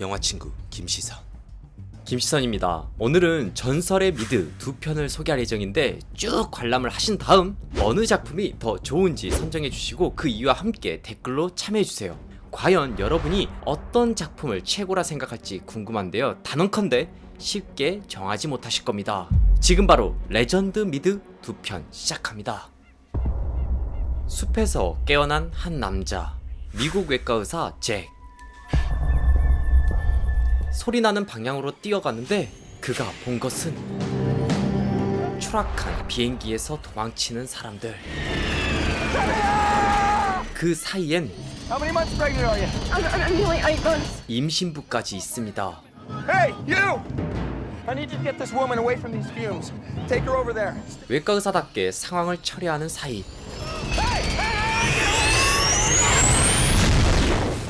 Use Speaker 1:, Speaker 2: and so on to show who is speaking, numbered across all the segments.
Speaker 1: 영화 친구 김시선.
Speaker 2: 김시선입니다. 오늘은 전설의 미드 두 편을 소개할 예정인데 쭉 관람을 하신 다음 어느 작품이 더 좋은지 선정해 주시고 그 이유와 함께 댓글로 참여해 주세요. 과연 여러분이 어떤 작품을 최고라 생각할지 궁금한데요. 단언컨대 쉽게 정하지 못하실 겁니다. 지금 바로 레전드 미드 두 편 시작합니다. 숲에서 깨어난 한 남자 미국 외과 의사 잭 소리 나는 방향으로 뛰어가는데 그가 본 것은 추락한 비행기에서 도망치는 사람들 그 사이엔. 임신부까지 있습니다
Speaker 3: Hey.
Speaker 2: 외과 의사답게 상황을 처리하는 사이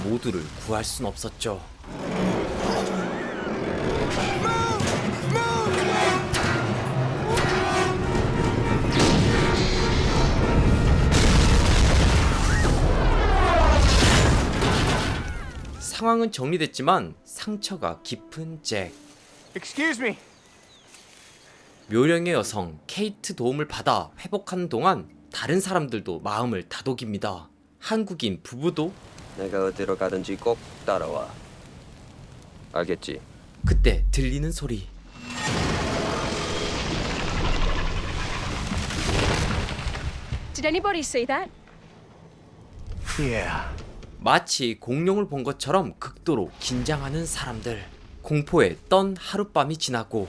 Speaker 2: 모두를 구할 순 없었죠 상황은 정리됐지만 상처가 깊은 잭
Speaker 3: Excuse me.
Speaker 2: 묘령의 여성 케이트 도움을 받아 회복하는 동안 다른 사람들도 마음을 다독입니다. 한국인 부부도
Speaker 4: 내가 어디로 가든지 꼭 따라와. 알겠지?
Speaker 2: 그때 들리는 소리.
Speaker 5: Did anybody see that?
Speaker 3: Yeah.
Speaker 2: 마치 공룡을 본 것처럼 극도로 긴장하는 사람들. 공포에 떤 하룻밤이 지나고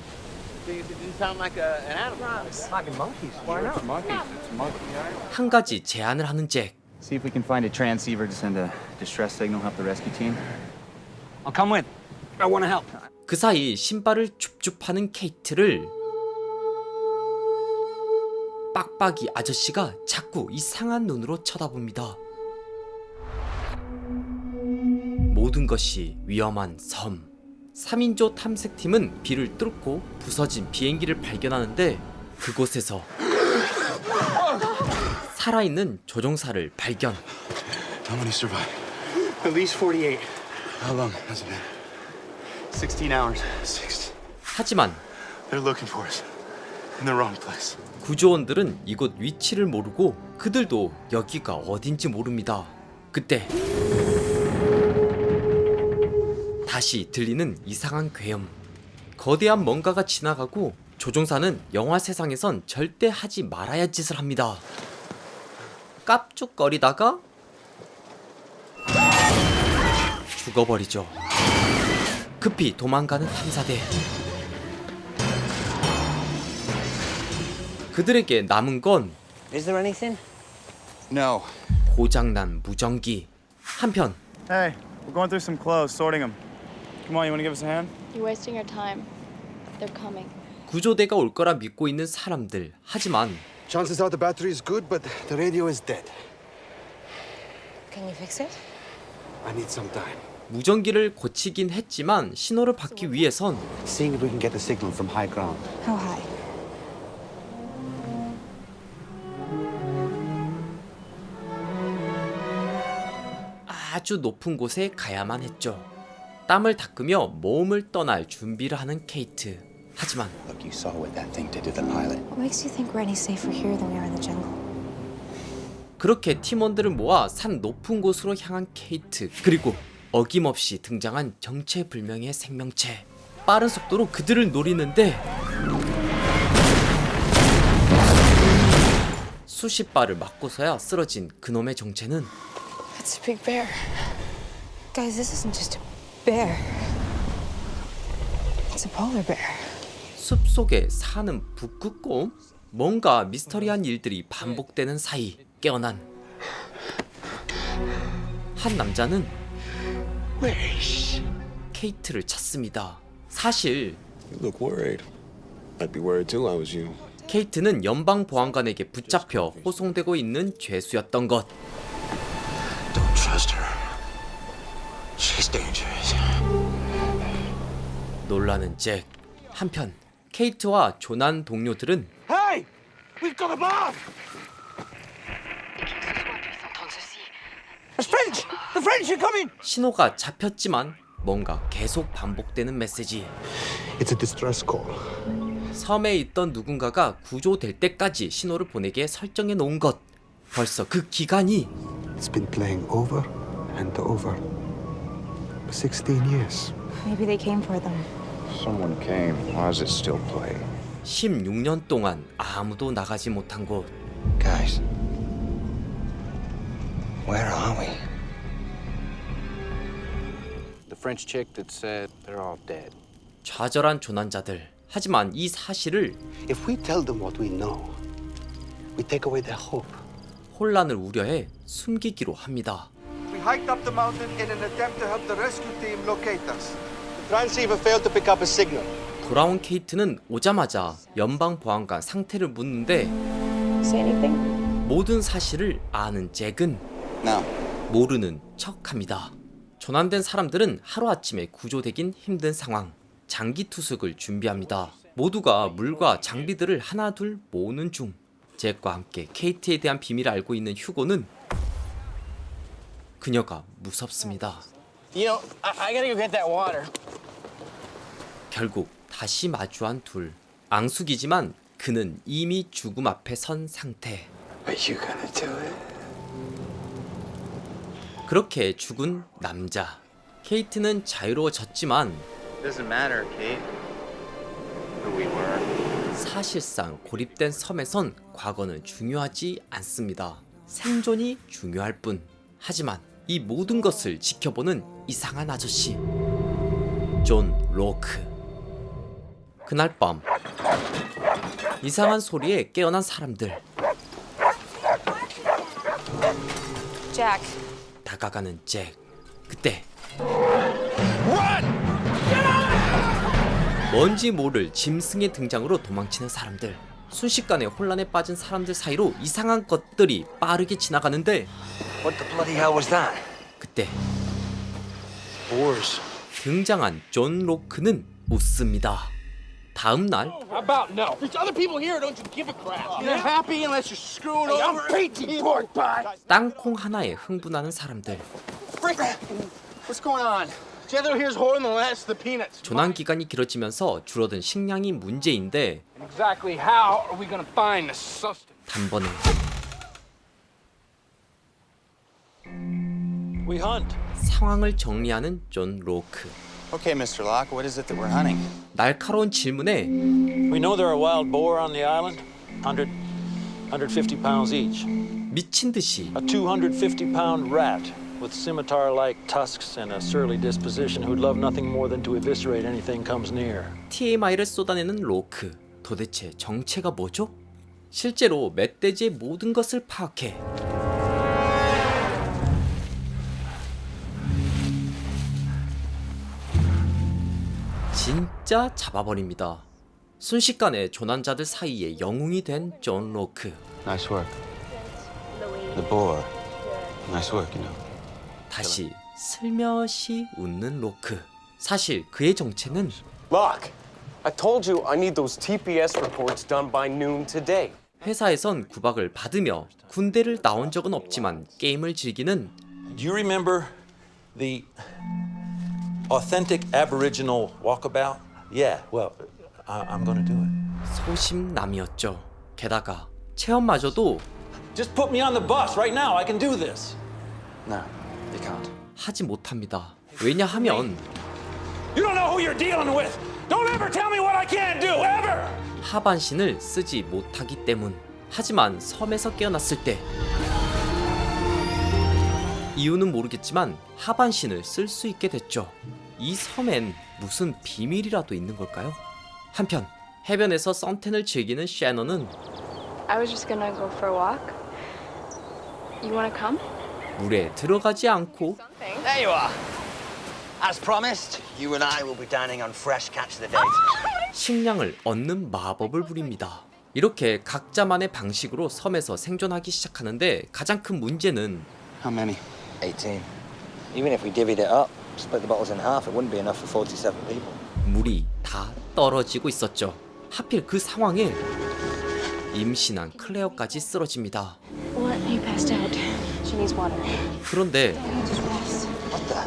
Speaker 2: 한 가지 제안을 하는 잭.
Speaker 6: See if we can find a transceiver to send a distress signal help the rescue team. I'll come with. I want to help.
Speaker 2: 그 사이 신발을 줍줍하는 케이트를 빡빡이 아저씨가 자꾸 이상한 눈으로 쳐다봅니다. 모든 것이 위험한 섬. 3인조 탐색팀은 비를 뚫고 부서진 비행기를 발견하는데 그곳에서 살아있는 조종사를 발견.
Speaker 7: How many survive?
Speaker 6: At least 48.
Speaker 7: How long has it been?
Speaker 6: 16 hours.
Speaker 7: 60.
Speaker 2: 하지만
Speaker 7: They're looking for us. In the wrong place.
Speaker 2: 구조원들은 이곳 위치를 모르고 그들도 여기가 어딘지 모릅니다. 그때 다시 들리는 이상한 괴음. 거대한 뭔가가 지나가고 조종사는 영화 세상에선 절대 하지 말아야 할 짓을 합니다. 깝죽거리다가 죽어버리죠. 급히 도망가는 탐사대. 그들에게 남은 건
Speaker 4: Is there anything?
Speaker 7: No.
Speaker 2: 고장난 무전기. 한편
Speaker 6: Hey, we're going through some clothes, sorting them. Come on, you want to give us a hand?
Speaker 5: You're wasting your time. They're coming.
Speaker 2: 구조대가 올 거라 믿고 있는 사람들. 하지만
Speaker 7: Chances are the battery is good, but the radio is dead.
Speaker 5: Can you fix it?
Speaker 7: I need some time.
Speaker 2: 무전기를 고치긴 했지만 신호를 받기 위해선
Speaker 7: Seeing if we can get a signal from high ground.
Speaker 5: How high?
Speaker 2: 아주 높은 곳에 가야만 했죠. 땀을 닦으며 모험을 떠날 준비를 하는 케이트. 하지만
Speaker 7: Look, you saw what that thing did to the pilot.
Speaker 8: What makes you think we're any safer here than we are in the jungle?
Speaker 2: 그렇게 팀원들을 모아 산 높은 곳으로 향한 케이트. 그리고 어김없이 등장한 정체불명의 생명체. 빠른 속도로 그들을 노리는데 수십 발을 맞고서야 쓰러진 그놈의 정체는
Speaker 8: It's a big bear. Guys, this isn't just a bear. It's a polar bear.
Speaker 2: 숲 속에 사는 북극곰? 뭔가 미스터리한 일들이 반복되는 사이 깨어난 한 남자는 케이트를 찾습니다. 사실
Speaker 9: You look worried. I'd be worried too. I was you.
Speaker 2: 케이트는 연방 보안관에게 붙잡혀 호송되고 있는 죄수였던 것.
Speaker 7: Don't trust her. She's dangerous.
Speaker 2: 놀라는 잭. 한편 케이트와 조난 동료들은
Speaker 3: Hey! We've got a bomb! French! The French are coming!
Speaker 2: 신호가 잡혔지만 뭔가 계속 반복되는 메시지.
Speaker 7: It's a distress call.
Speaker 2: 섬에 있던 누군가가 구조될 때까지 신호를 보내게 설정해 놓은 것. 벌써 그 기간이
Speaker 7: It's been playing over and over for 16 years.
Speaker 8: Maybe they came for them.
Speaker 9: Someone came. Why is it still playing?
Speaker 2: 16년 동안 아무도 나가지 못한 곳.
Speaker 4: Guys, where are we?
Speaker 6: The French chick that said they're all dead.
Speaker 2: 좌절한 조난자들. 하지만 이 사실을
Speaker 7: If we tell them what we know, we take away their hope.
Speaker 2: 혼란을 우려해 숨기기로 합니다.
Speaker 3: We hiked up the mountain in an attempt to help the rescue team locate us.
Speaker 7: The transceiver failed to pick up a signal.
Speaker 2: 돌아온 케이트는 오자마자 연방 보안관 상태를 묻는데
Speaker 8: Say anything?
Speaker 2: 모든 사실을 아는 잭은
Speaker 7: Now,
Speaker 2: 모르는 척합니다. 조난된 사람들은 하루아침에 구조되긴 힘든 상황. 장기 투숙을 준비합니다. 모두가 물과 장비들을 하나둘 모으는 중. 잭과 함께 케이트에 대한 비밀을 알고 있는 휴고는 그녀가 무섭습니다.
Speaker 6: You know, I, I gotta go get that water.
Speaker 2: 결국 다시 마주한 둘. 앙숙이지만 그는 이미 죽음 앞에 선 상태.
Speaker 7: are you gonna do it?
Speaker 2: 그렇게 죽은 남자. 케이트는 자유로워졌지만
Speaker 6: Doesn't matter, Kate. Who we were.
Speaker 2: 사실상 고립된 섬에선 과거는 중요하지 않습니다. 생존이 중요할 뿐. 하지만 이 모든 것을 지켜보는 이상한 아저씨. 존 로크. 그날 밤 이상한 소리에 깨어난 사람들.
Speaker 8: Jack.
Speaker 2: 다가가는 잭. 그때 뭔지 모를 짐승의 등장으로 도망치는 사람들. 순식간에 혼란에 빠진 사람들 사이로 이상한 것들이 빠르게 지나가는데
Speaker 4: What the bloody hell was that?
Speaker 2: 그때. 등장한 존 로크는 웃습니다. 다음 날
Speaker 6: How about no? There's other people here who don't you give a crap. You're happy unless you're screwing over. I'm crazy pork pie.
Speaker 2: 땅콩 하나에 흥분하는 사람들.
Speaker 6: Frick. What's going on? Jethro here's holding the last of the peanuts.
Speaker 2: 조난 기간이 길어지면서 줄어든 식량이 문제인데
Speaker 6: Exactly how are we gonna find the sustenance?
Speaker 2: 단번에
Speaker 1: We hunt.
Speaker 2: 상황을 정리하는 존 로크.
Speaker 1: Okay, Mr. Locke, what is it that we're hunting?
Speaker 2: 날카로운 질문에
Speaker 1: We know there are wild boar on the island. 100, 150 pounds each.
Speaker 2: 미친 듯이
Speaker 1: A 250 pound rat with scimitar like tusks and a surly disposition who'd love nothing more than to eviscerate anything comes near.
Speaker 2: TMI를 쏟아내는 로크. 도대체 정체가 뭐죠? 실제로 멧돼지의 모든 것을 파악해 진짜 잡아버립니다. 순식간에 조난자들 사이에 영웅이 된 존 로크.
Speaker 7: Nice work. The boar. Nice work, you know.
Speaker 2: 다시 슬며시 웃는 로크. 사실 그의 정체는
Speaker 10: Look, I told you I need those TPS reports done by noon today.
Speaker 2: 회사에선 구박을 받으며 군대를 나온 적은 없지만 게임을 즐기는
Speaker 1: Do you remember the authentic Aboriginal walkabout? Yeah, well, I, I'm gonna do it.
Speaker 2: 소심남이었죠. 게다가 체험마저도
Speaker 1: Just put me on the bus right now. I can do this.
Speaker 4: No, you can't.
Speaker 2: 하지 못합니다. 왜냐하면
Speaker 1: You don't know who you're dealing with. Don't ever tell me what I can't do, ever!
Speaker 2: 하반신을 쓰지 못하기 때문. 하지만 섬에서 깨어났을 때 이유는 모르겠지만 하반신을 쓸 수 있게 됐죠. 이 섬엔 무슨 비밀이라도 있는 걸까요? 한편 해변에서 썬텐을 즐기는 샤너는
Speaker 5: I was just gonna go for a walk. You wanna come?
Speaker 2: 물에 들어가지 않고
Speaker 4: There you are. As promised, you and I will be dining on fresh catch of the day.
Speaker 2: 식량을 얻는 마법을 부립니다. 이렇게 각자만의 방식으로 섬에서 생존하기 시작하는데 가장 큰 문제는
Speaker 7: How many?
Speaker 4: 18. Even if we divvied it up, split the bottles in half, it wouldn't be enough for 47 people.
Speaker 2: 물이 다 떨어지고 있었죠. 하필 그 상황에 임신한 클레어까지 쓰러집니다.
Speaker 5: What? You passed out. She needs water.
Speaker 2: 그런데
Speaker 4: What the?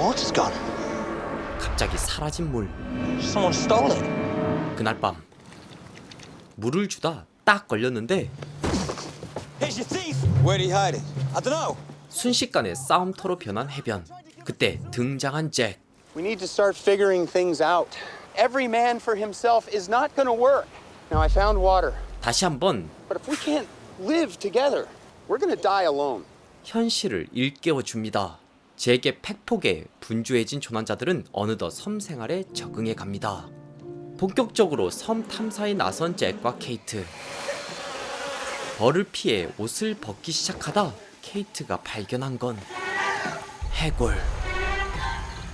Speaker 4: water's gone.
Speaker 2: 갑자기 사라진 물.
Speaker 4: Someone stole it.
Speaker 2: 그날 밤 물을 주다 딱 걸렸는데
Speaker 4: Here's your thief. Where did he hide it? I don't know.
Speaker 2: 순식간에 싸움터로 변한 해변. 그때 등장한 잭.
Speaker 10: We need to start figuring things out. Every man for himself is not going to work. Now, I found water,
Speaker 2: 다시 한번
Speaker 10: but if we can't live together, we're going to die alone.
Speaker 2: 현실을 일깨워 줍니다. 잭의 팩폭에 분주해진 조난자들은 어느덧 섬 생활에 적응해 갑니다. 본격적으로 섬 탐사에 나선 잭과 케이트. 벌을 피해 옷을 벗기 시작하다 케이트가 발견한 건 해골.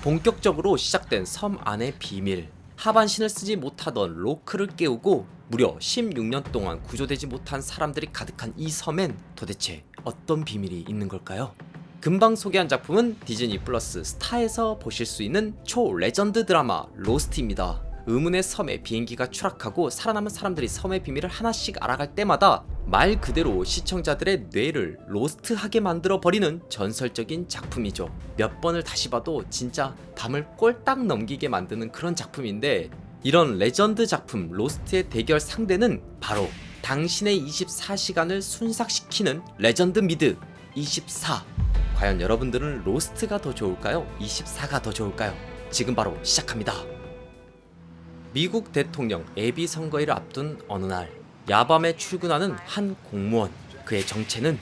Speaker 2: 본격적으로 시작된 섬 안의 비밀. 하반신을 쓰지 못하던 로크를 깨우고 무려 16년 동안 구조되지 못한 사람들이 가득한 이 섬엔 도대체 어떤 비밀이 있는 걸까요? 금방 소개한 작품은 디즈니 플러스 스타에서 보실 수 있는 초 레전드 드라마 로스트입니다. 의문의 섬에 비행기가 추락하고 살아남은 사람들이 섬의 비밀을 하나씩 알아갈 때마다 말 그대로 시청자들의 뇌를 로스트하게 만들어 버리는 전설적인 작품이죠. 몇 번을 다시 봐도 진짜 밤을 꼴딱 넘기게 만드는 그런 작품인데 이런 레전드 작품 로스트의 대결 상대는 바로 당신의 24시간을 순삭시키는 레전드 미드 24. 과연 여러분들은 로스트가 더 좋을까요? 24가 더 좋을까요? 지금 바로 시작합니다. 미국 대통령 예비 선거일을 앞둔 어느 날 야밤에 출근하는 한 공무원 그의 정체는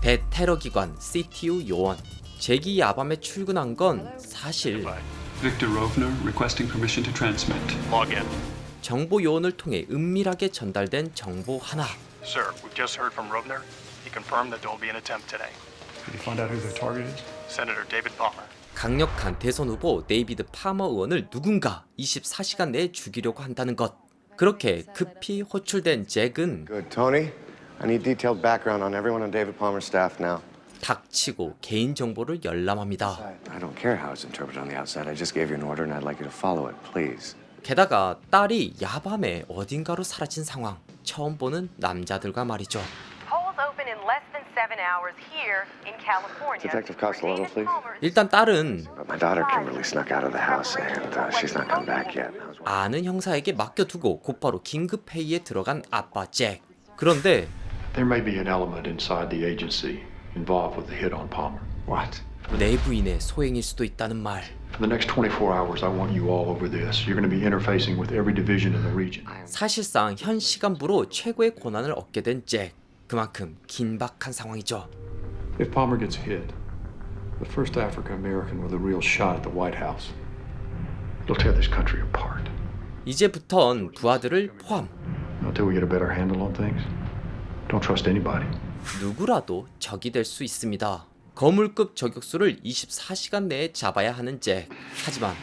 Speaker 2: 대테러 기관 CTU 요원 제기 야밤에 출근한 건 사실
Speaker 11: Victor Rovner requesting permission to transmit. Log in.
Speaker 2: 정보 요원을 통해 은밀하게 전달된 정보 하나
Speaker 11: Sir, we've just heard from Rovner. He confirmed that there will be an attempt today. Did you find out who the target is? Senator David Palmer.
Speaker 2: 강력한 대선 후보 데이비드 파머 의원을 누군가 24시간 내에 죽이려고 한다는 것 그렇게 급히 호출된 잭은
Speaker 9: Good. Tony, I need detailed background on everyone on David Palmer's staff now.
Speaker 2: 닥치고 개인 정보를 열람합니다.
Speaker 9: I don't care how it's interpreted on the outside. I just gave you an order and I'd like you to follow it, please.
Speaker 2: 게다가 딸이 야밤에 어딘가로 사라진 상황 처음 보는 남자들과 말이죠.
Speaker 12: Polls open in less than seven hours here in California.
Speaker 9: Detective Costello, please.
Speaker 2: 일단 딸은
Speaker 9: But my daughter Kimberly snuck out of the house and uh, she's not come back yet.
Speaker 2: 아는 형사에게 맡겨두고 곧바로 긴급 회의에 들어간 아빠 잭. 그런데
Speaker 11: There may be an element inside the agency involved with the hit on Palmer.
Speaker 9: What?
Speaker 2: 내부인의 소행일 수도 있다는 말.
Speaker 11: For the next 24 hours, I want you all over this. You're going to be interfacing with every division in the region.
Speaker 2: 사실상 현 시간부로 최고의 권한을 얻게 된 잭. 그만큼 긴박한 상황이죠.
Speaker 11: If Palmer gets hit, the first African American with a real shot at the White House, it'll tear this country apart.
Speaker 2: 이제부턴 부하들을 포함
Speaker 11: Until we get a better handle on things, don't trust anybody.
Speaker 2: 누구라도 적이 될 수 있습니다. 거물급 저격수를 24시간 내에 잡아야 하는 잭. 하지만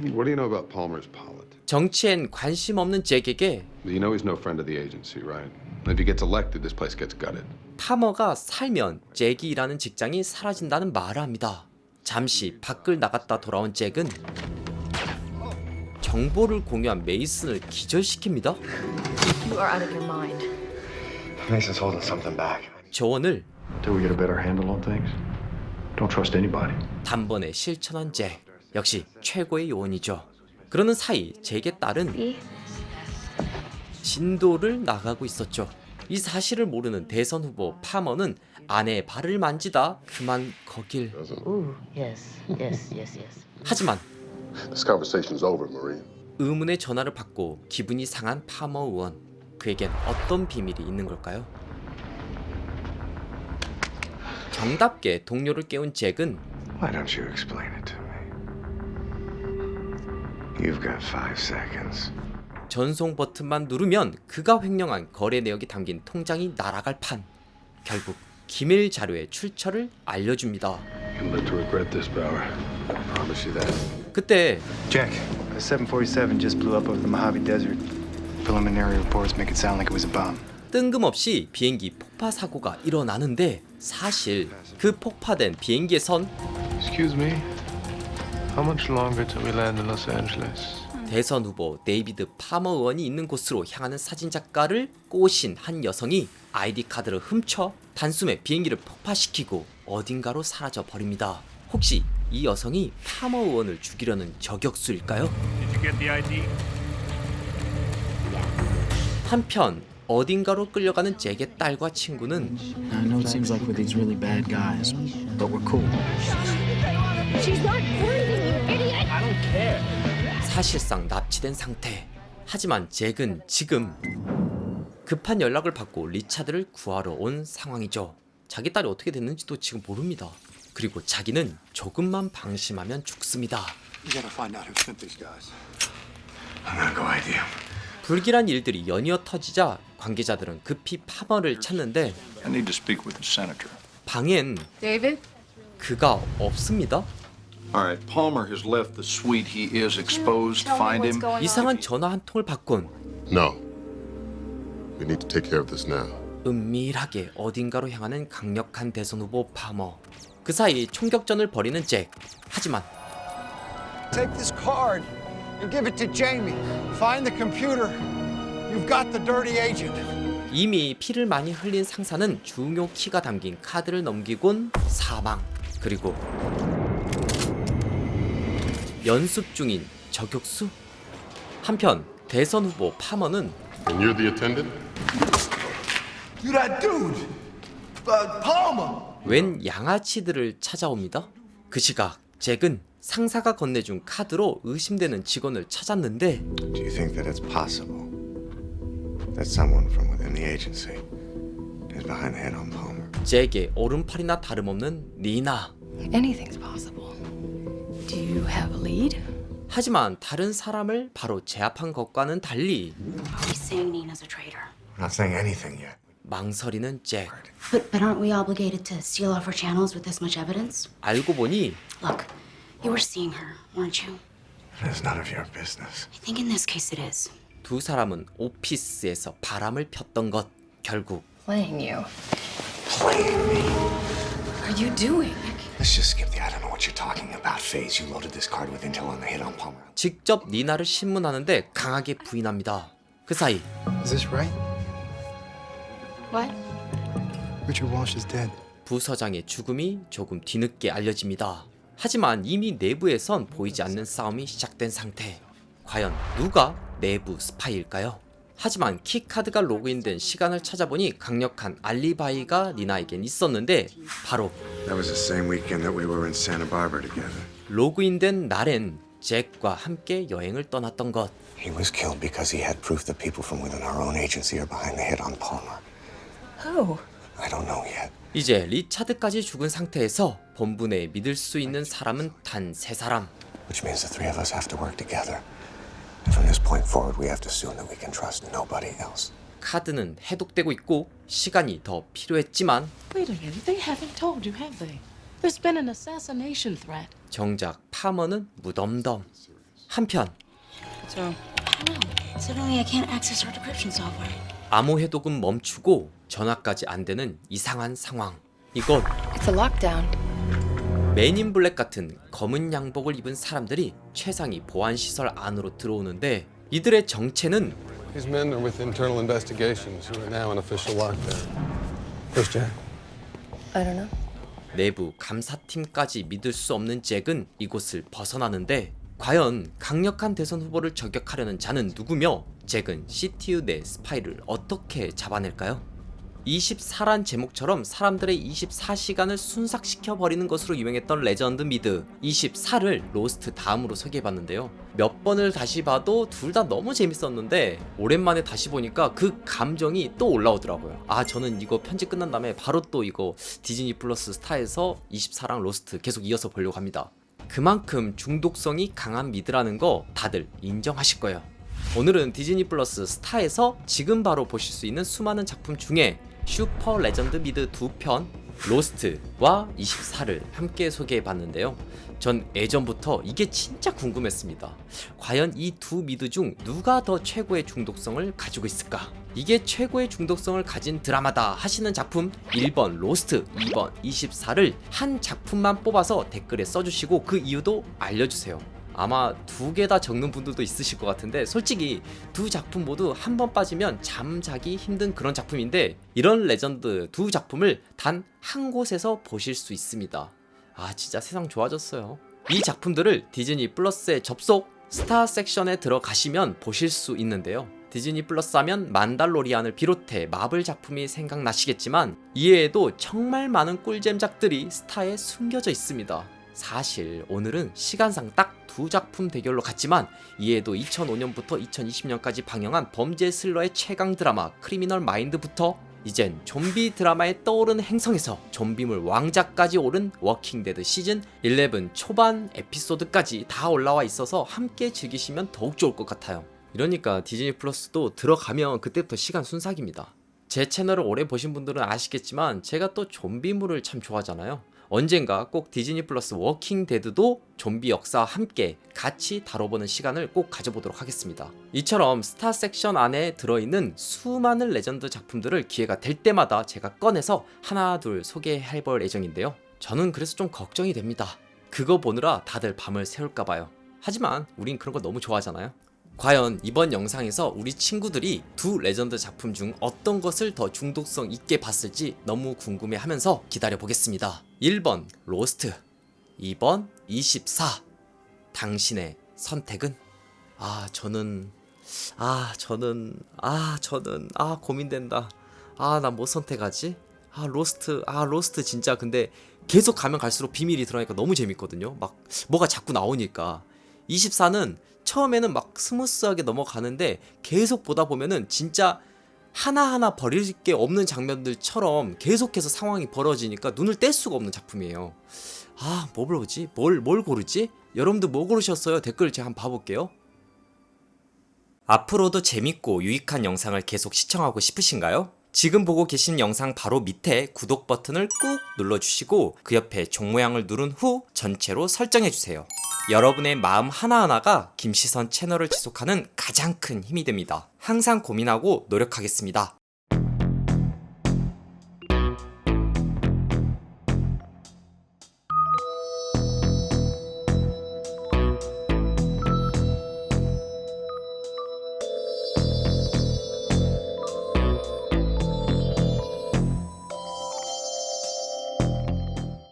Speaker 9: What do you know about Palmer's politics?
Speaker 2: 정치엔 관심 없는 잭에게
Speaker 9: You know he's no friend of the agency, right? If he gets elected, this place gets gutted.
Speaker 2: 파머가 살면 잭이 일하는 직장이 사라진다는 말을 합니다. 잠시 밖을 나갔다 돌아온 잭은 정보를 공유한 메이슨을 기절시킵니다.
Speaker 12: You are out of your mind.
Speaker 9: Mason's holding something back.
Speaker 2: 조언을
Speaker 11: Until we get a better handle on things, don't trust anybody.
Speaker 2: 단번에 실천한 잭. 역시 최고의 요원이죠. 그러는 사이 잭의 딸은
Speaker 5: See?
Speaker 2: 진도를 나가고 있었죠. 이 사실을 모르는 대선 후보 파머는 아내의 발을 만지다 그만 거길.
Speaker 12: Ooh, yes, yes, yes, yes.
Speaker 2: 하지만. 의문의 전화를 받고 기분이 상한 파머 의원. 그에겐 어떤 비밀이 있는 걸까요? 정답게 동료를 깨운 잭은
Speaker 9: Why don't you explain it to me? You've got five seconds.
Speaker 2: 전송 버튼만 누르면 그가 횡령한 거래 내역이 담긴 통장이 날아갈 판. 결국 기밀 자료의 출처를 알려줍니다.
Speaker 9: You'll live to regret this, Bauer. I promise you that.
Speaker 2: 그때
Speaker 6: Jack, a 747 just blew up over the Mojave Desert. Preliminary reports make it sound like it was a bomb.
Speaker 2: 뜬금없이 비행기 폭파 사고가 일어나는데 사실 그 폭파된 비행기에선
Speaker 11: Excuse me. How much longer till we land in Los Angeles?
Speaker 2: 대선 후보 데이비드 파머 의원이 있는 곳으로 향하는 사진 작가를 꼬신 한 여성이 아이디 카드를 훔쳐 단숨에 비행기를 폭파시키고 어딘가로 사라져 버립니다. 혹시 이 여성이 파머 의원을 죽이려는 저격수일까요? 한편 어딘가로 끌려가는 잭의 딸과 친구는
Speaker 13: I know it seems like we're these really bad guys, but we're cool.
Speaker 14: She's not breathing,
Speaker 2: 사실상 납치된 상태. 하지만 잭은 지금 급한 연락을 받고 리차드를 구하러 온 상황이죠. 자기 딸이 어떻게 됐는지도 지금 모릅니다. 그리고 자기는 조금만 방심하면 죽습니다.
Speaker 11: You gotta find out who sent these guys.
Speaker 9: I'm gonna go ID him.
Speaker 2: 불길한 일들이 연이어 터지자 관계자들은 급히 파머를 찾는데
Speaker 11: I need to speak with the senator.
Speaker 2: 방엔
Speaker 8: David?
Speaker 2: 그가 없습니다.
Speaker 11: All right, Palmer has left the suite. He is exposed. Find him.
Speaker 2: 이상한 전화 한 통을 받곤
Speaker 15: No. We need to take care of this now.
Speaker 2: 은밀하게 어딘가로 향하는 강력한 대선 후보 파머. 그 사이 총격전을 벌이는 잭. 하지만
Speaker 3: Take this card and give it to Jamie. Find the computer. You've got the dirty agent.
Speaker 2: 이미 피를 많이 흘린 상사는 중요 키가 담긴 카드를 넘기곤 사망. 그리고 연습 중인 저격수? 한편 대선 후보 파머는
Speaker 15: And you're the attendant?
Speaker 3: You that dude. Uh, Palmer.
Speaker 2: 웬 양아치들을 찾아옵니다. 그 시각 잭은 상사가 건네준 카드로 의심되는 직원을 찾았는데
Speaker 9: Do you think that it's possible that someone from within the agency is behind the hit on Palmer?
Speaker 2: 잭의 오른팔이나 다름없는 니나.
Speaker 8: Anything's possible. Do you have a lead?
Speaker 2: 하지만 다른 사람을 바로 제압한 것과는 달리
Speaker 14: He's saying Nina's a traitor.
Speaker 9: We're not saying anything yet.
Speaker 2: 망설이는 잭.
Speaker 14: But, but aren't we obligated to seal off her channels with this much evidence?
Speaker 2: 알고 보니
Speaker 14: Look, you were seeing her, weren't you?
Speaker 9: It is none of your business.
Speaker 14: I think in this case it is.
Speaker 2: 두 사람은 오피스에서 바람을 폈던 것. 결국
Speaker 8: Playing you.
Speaker 14: What are you doing?
Speaker 9: Let's just skip the I don't know what you're talking about phase. You loaded this card with intel on the hit on Palmer.
Speaker 2: 직접 니나를 신문하는데 강하게 부인합니다. 그 사이
Speaker 7: Is this right?
Speaker 5: What?
Speaker 7: Richard Walsh is dead.
Speaker 2: 부서장의 죽음이 조금 뒤늦게 알려집니다. 하지만 이미 내부에선 보이지 않는 싸움이 시작된 상태. 과연 누가 내부 스파이일까요? 하지만 키카드가 로그인된 시간을 찾아보니 강력한 알리바이가 니나에겐 있었는데 바로
Speaker 9: That was the same weekend that we were in Santa Barbara together.
Speaker 2: 로그인된 날엔 잭과 함께 여행을 떠났던 것.
Speaker 9: He was killed because he had proof that people from within our own agency are behind the hit on Palmer.
Speaker 8: Who?
Speaker 9: I don't know yet.
Speaker 2: 이제 리차드까지 죽은 상태에서 본부 내에 믿을 수 있는 사람은 단 세 사람.
Speaker 9: Which means the three of us have to work together. From this point forward, we have to assume that we can trust nobody else.
Speaker 2: 카드는 해독되고 있고 시간이 더 필요했지만
Speaker 16: Wait a minute, they haven't told you, have they? There's been an assassination threat.
Speaker 2: 정작 파머는 무덤덤. 한편
Speaker 14: So? Suddenly I can't access our decryption software.
Speaker 2: 암호 해독은 멈추고 전화까지 안 되는 이상한 상황. 이것
Speaker 8: It's a lockdown.
Speaker 2: 맨인 블랙 같은 검은 양복을 입은 사람들이 최상위 보안 시설 안으로 들어오는데 이들의 정체는
Speaker 17: These men are with internal investigations who are now in official lockdown. Where's Jack?
Speaker 8: I don't know.
Speaker 2: 내부 감사팀까지 믿을 수 없는 잭은 이곳을 벗어나는데 과연 강력한 대선 후보를 저격하려는 자는 누구며 잭은 CTU 내 스파이를 어떻게 잡아낼까요? 24란 제목처럼 사람들의 24시간을 순삭시켜 버리는 것으로 유명했던 레전드 미드 24를 로스트 다음으로 소개해봤는데요. 몇 번을 다시 봐도 둘 다 너무 재밌었는데 오랜만에 다시 보니까 그 감정이 또 올라오더라고요. 아 저는 이거 편집 끝난 다음에 바로 또 이거 디즈니 플러스 스타에서 24랑 로스트 계속 이어서 보려고 합니다. 그만큼 중독성이 강한 미드라는 거 다들 인정하실 거예요. 오늘은 디즈니 플러스 스타에서 지금 바로 보실 수 있는 수많은 작품 중에 슈퍼 레전드 미드 두편 로스트와 24를 함께 소개해 봤는데요. 전 예전부터 이게 진짜 궁금했습니다. 과연 이 두 미드 중 누가 더 최고의 중독성을 가지고 있을까? 이게 최고의 중독성을 가진 드라마다 하시는 작품 1번 로스트, 2번 24를 한 작품만 뽑아서 댓글에 써주시고 그 이유도 알려주세요. 아마 두 개 다 적는 분들도 있으실 것 같은데 솔직히 두 작품 모두 한 번 빠지면 잠자기 힘든 그런 작품인데 이런 레전드 두 작품을 단 한 곳에서 보실 수 있습니다. 아 진짜 세상 좋아졌어요. 이 작품들을 디즈니 플러스에 접속 스타 섹션에 들어가시면 보실 수 있는데요. 디즈니 플러스 하면 만달로리안을 비롯해 마블 작품이 생각나시겠지만 이외에도 정말 많은 꿀잼작들이 스타에 숨겨져 있습니다. 사실 오늘은 시간상 딱 두 작품 대결로 갔지만 이에도 2005년부터 2020년까지 방영한 범죄 스릴러의 최강 드라마 크리미널 마인드부터 이젠 좀비 드라마에 떠오른 행성에서 좀비물 왕자까지 오른 워킹데드 시즌 11 초반 에피소드까지 다 올라와 있어서 함께 즐기시면 더욱 좋을 것 같아요. 이러니까 디즈니 플러스도 들어가면 그때부터 시간 순삭입니다. 제 채널을 오래 보신 분들은 아시겠지만 제가 또 좀비물을 참 좋아하잖아요. 언젠가 꼭 디즈니 플러스 워킹 데드도 좀비 역사와 함께 같이 다뤄보는 시간을 꼭 가져보도록 하겠습니다. 이처럼 스타 섹션 안에 들어있는 수많은 레전드 작품들을 기회가 될 때마다 제가 꺼내서 하나 둘 소개해볼 예정인데요. 저는 그래서 좀 걱정이 됩니다. 그거 보느라 다들 밤을 새울까봐요. 하지만 우린 그런 거 너무 좋아하잖아요. 과연 이번 영상에서 우리 친구들이 두 레전드 작품 중 어떤 것을 더 중독성 있게 봤을지 너무 궁금해 하면서 기다려 보겠습니다. 1번 로스트, 2번 24. 당신의 선택은? 아, 저는 아, 저는 아, 저는 아, 고민된다. 아, 나 뭐 선택하지? 아, 로스트. 아, 로스트 진짜 근데 계속 가면 갈수록 비밀이 드러나니까 너무 재밌거든요. 막 뭐가 자꾸 나오니까. 24는 처음에는 막 스무스하게 넘어가는데 계속 보다 보면은 진짜 하나하나 버릴 게 없는 장면들처럼 계속해서 상황이 벌어지니까 눈을 뗄 수가 없는 작품이에요. 아, 뭐 보지? 뭘, 뭘 고르지? 여러분들 뭐 고르셨어요? 댓글 제가 한번 봐볼게요. 앞으로도 재밌고 유익한 영상을 계속 시청하고 싶으신가요? 지금 보고 계신 영상 바로 밑에 구독 버튼을 꾹 눌러주시고 그 옆에 종 모양을 누른 후 전체로 설정해주세요. 여러분의 마음 하나하나가 김시선 채널을 지속하는 가장 큰 힘이 됩니다. 항상 고민하고 노력하겠습니다.